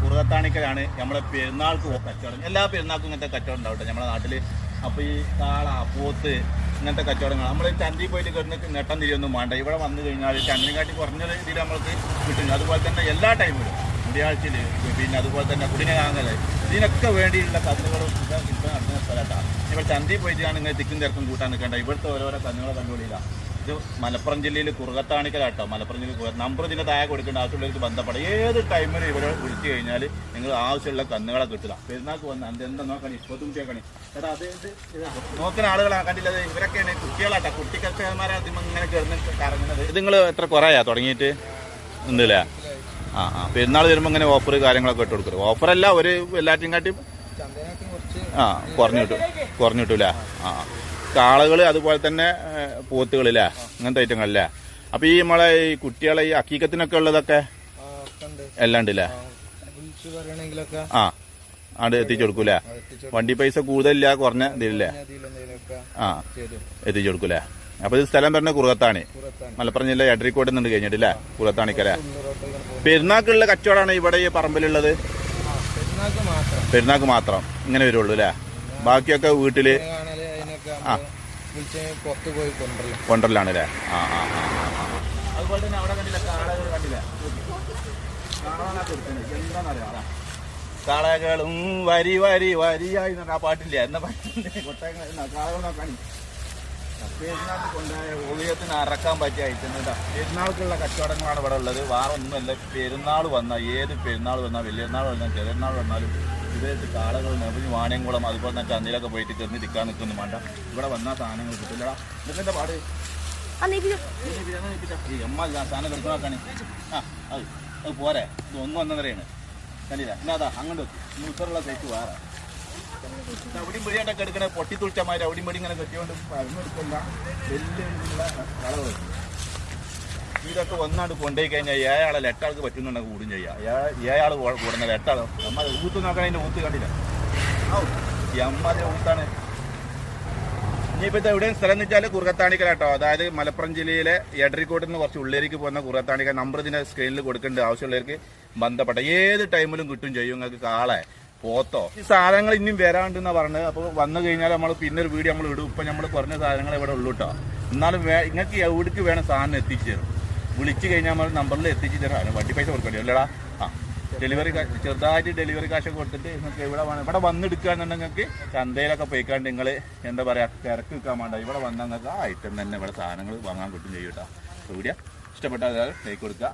കുറുകത്താണിക്കലാണ് നമ്മളെ പെരുന്നാൾക്ക് കച്ചവടം. എല്ലാ പെരുന്നാൾക്കും ഇങ്ങനത്തെ കച്ചവടം ഉണ്ടാവട്ടെ. നമ്മുടെ നാട്ടിൽ അപ്പോൾ ഈ കാള പോത്ത് ഇങ്ങനത്തെ കച്ചവടങ്ങൾ നമ്മൾ ചന്തി പോയിട്ട് കിടന്ന് നെട്ടം തിരിയൊന്നും വേണ്ട. ഇവിടെ വന്നു കഴിഞ്ഞാൽ ചന്തിനെക്കാട്ടി കുറഞ്ഞ രീതിയിൽ നമ്മൾക്ക് കിട്ടും. അതുപോലെ തന്നെ എല്ലാ ടൈമിലും മുടിയാഴ്ചയിൽ പിന്നെ അതുപോലെ തന്നെ കുടിനെ ഇതിനൊക്കെ വേണ്ടിയുള്ള കന്നുകളും ഇപ്പം നടത്തുന്ന സ്ഥലത്താണ് ഇവിടെ ചന്തി പോയിട്ടാണ് ഇങ്ങനെ തിക്കും തിരക്കും കൂട്ടാൻ നിൽക്കേണ്ട. ഇവിടുത്തെ ഓരോരോ കന്നുകളെ കണ്ടുപിടിയില്ല ഇത് മലപ്പുറം ജില്ലയിൽ കുറുകത്താണിക്കലാട്ടോ. മലപ്പുറം ജില്ലയിൽ നമ്പർ ഇതിന്റെ താഴെ കൊടുക്കേണ്ട ആവശ്യമുള്ളവർക്ക് ബന്ധപ്പെടാം. ഏത് ടൈമിലും ഇവിടെ വിളിച്ചു കഴിഞ്ഞാൽ നിങ്ങൾ ആവശ്യമുള്ള കന്നുകളെ കിട്ടുക പെരുന്നാൾക്ക് വന്ന് അതെന്താ നോക്കണി? ഇപ്പത്തും കേൾക്കണി എടാ അത് നോക്കുന്ന ആളുകളാക്കാണ്ടില്ലത് ഇവരൊക്കെയാണ് കുട്ടികളാട്ടോ. കുട്ടി കർഷകന്മാരെ ഇങ്ങനെ കയറുന്ന കറങ്ങുന്നത്. ഇത് നിങ്ങൾ എത്ര കുറയാ? തുടങ്ങിയിട്ട്? ഉണ്ടല്ലേ? ആ ആ. പെരുന്നാൾ വരുമ്പോൾ ഇങ്ങനെ ഓഫർ കാര്യങ്ങളൊക്കെ ഇട്ട് കൊടുക്കും ഓഫറല്ല ഒരു എല്ലാറ്റിനും കാട്ടി ആ കുറഞ്ഞു കിട്ടും. കുറഞ്ഞു കിട്ടൂല. ആ. കാളകൾ അതുപോലെ തന്നെ പോത്തുകളില്ലേ? അങ്ങനത്തെ ഐറ്റങ്ങളല്ലേ? അപ്പൊ ഈ നമ്മളെ ഈ കുട്ടികളെ ഈ അക്കീക്കത്തിനൊക്കെ ഉള്ളതൊക്കെ എല്ലാം ഉണ്ടല്ലേ ആ, ആണ്ട് എത്തിച്ചു കൊടുക്കൂലേ വണ്ടി പൈസ കൂടുതലില്ല കുറഞ്ഞ ഇതില്ലേ ആ എത്തിച്ചു കൊടുക്കൂലേ അപ്പൊ ഇത് സ്ഥലം പറഞ്ഞ കുറുകത്താണ്. മലപ്പുറം ജില്ല എടരിക്കോട്ട് നിന്ന് കഴിഞ്ഞിട്ടില്ലേ? കുറുകത്താണിക്കര പെരുന്നാക്കുള്ള കച്ചവടമാണ് ഇവിടെ ഈ പറമ്പിലുള്ളത്? പെരുന്നാക്ക് മാത്രം. ഇങ്ങനെ വരുള്ളൂ അല്ലേ? ബാക്കിയൊക്കെ വീട്ടിൽ ഇങ്ങനെ കാണൽ അതിനൊക്കെ നമ്മൾ വിളിച്ച് പുറത്ത് പോയി കൊണ്ടുവരില്ല കൊണ്ടറിലാണല്ലേ ആ ആ ആ അതുപോലെ തന്നെ അവിടെ കണ്ടില്ല? കാളകൾ കണ്ടില്ല? കാളകളും വരി വരി വരിയായി ആ പാട്ടില്ല? എന്നാ പാട്ടില്ലേ? കൊട്ടയങ്ങൾ കാളകൾ നോക്കാണി പെരുന്നാൾക്ക് കൊണ്ടായ അറക്കാൻ പറ്റിയ ഐറ്റം പെരുന്നാൾക്കുള്ള കച്ചവടങ്ങളാണ് ഇവിടെ ഉള്ളത്. വേറെ ഒന്നുമല്ല പെരുന്നാൾ വന്നാൽ ഏത് പെരുന്നാൾ വന്നാൽ വലിയനാൾ വന്നാൽ ചെറിയനാൾ വന്നാലും ഇവിടുത്തെ കാളകൾ നെബിഞ്ഞ് വാണിയംകുളം അതുപോലെ തന്നെ ചന്തയിലൊക്കെ പോയിട്ട് ചെന്ന് നിൽക്കാൻ നിൽക്കുന്നു വേണ്ട. ഇവിടെ വന്നാൽ സാധനങ്ങൾ കിട്ടില്ലടാ. നിങ്ങളുടെ പാട്? ഈ എമ്മ ഇല്ല, സാധനം കിടക്കുന്ന നോക്കാണ്. ആ അത് അത് പോരെ. ഇത് ഒന്നും ഒന്നരയാണ് കണ്ടില്ല? എന്നാ അതാ അങ്ങോട്ട്. മൂസറുള്ള സൈറ്റ് വേറെ. അവിടെയും പിടിയായിട്ടൊക്കെ എടുക്കണ പൊട്ടി അവിടെയും വെടി ഇങ്ങനെ കെട്ടിയോണ്ട് പരന്നെടുക്കില്ല വലിയ കളവ്. ഇതൊക്കെ ഒന്നാണ്ട് കൊണ്ടുപോയി കഴിഞ്ഞാൽ ഏഴാളെ എട്ടാൾക്ക് പറ്റുന്നുണ്ടെങ്കിൽ കൂടും ചെയ്യാം. ഏഴാൾ കൂടുന്നത് എട്ടാൾ നമ്മൾ ഊത്ത് നോക്കണ അതിന്റെ ഊത്ത് കണ്ടില്ല. എമ്മാതിരി ഊത്താണ്. ഇനിയിപ്പോൾ എവിടെയും സ്ഥലം എന്ന് വെച്ചാൽ കേട്ടോ അതായത് മലപ്പുറം ജില്ലയിലെ എടരിക്കോട്ടിൽ നിന്ന് കുറച്ച് ഉള്ളിലേക്ക് പോകുന്ന കുറുകത്താണിക്കൽ. നമ്പർ ഇതിന്റെ സ്ക്രീനിൽ കൊടുക്കേണ്ട ആവശ്യമുള്ളവർക്ക് ബന്ധപ്പെട്ട. ഏത് ടൈമിലും കിട്ടും ചെയ്യും. നിങ്ങൾക്ക് കാളെ പോത്തോ. ഈ സാധനങ്ങൾ ഇനിയും വരാണ്ടെന്നാ പറഞ്ഞത്. അപ്പോൾ വന്നു കഴിഞ്ഞാൽ നമ്മൾ പിന്നെ ഒരു വീഡിയോ നമ്മൾ ഇടും. ഇപ്പം നമ്മൾ കുറഞ്ഞ സാധനങ്ങൾ ഇവിടെ ഉള്ളൂ കേട്ടോ എന്നാലും നിങ്ങൾക്ക് എവിടേക്ക് വേണം സാധനം എത്തിച്ചു തരും? വിളിച്ചു കഴിഞ്ഞാൽ നമ്മൾ നമ്പറിൽ എത്തിച്ചു തരാം. വണ്ടി പൈസ കൊടുക്കണ്ടോ അല്ലടാ? ആ. ഡെലിവറി ചെറുതായിട്ട് ഡെലിവറി കാശൊക്കെ കൊടുത്തിട്ട് നിങ്ങൾക്ക് ഇവിടെ വേണം ഇവിടെ വന്നെടുക്കുകയാണെന്നുണ്ടെങ്കിൽ നിങ്ങൾക്ക് ചന്തയിലൊക്കെ പോയിക്കാണ്ട് നിങ്ങൾ എന്താ പറയുക തിരക്ക് നിൽക്കാൻ വേണ്ട. ഇവിടെ വന്നാൽ നിങ്ങൾക്ക് ആ ഐറ്റം തന്നെ ഇവിടെ സാധനങ്ങൾ വാങ്ങാൻ കിട്ടും ചെയ്യും കേട്ടോ വീഡിയോ ഇഷ്ടപ്പെട്ടാൽ ലൈക്ക് കൊടുക്കുക.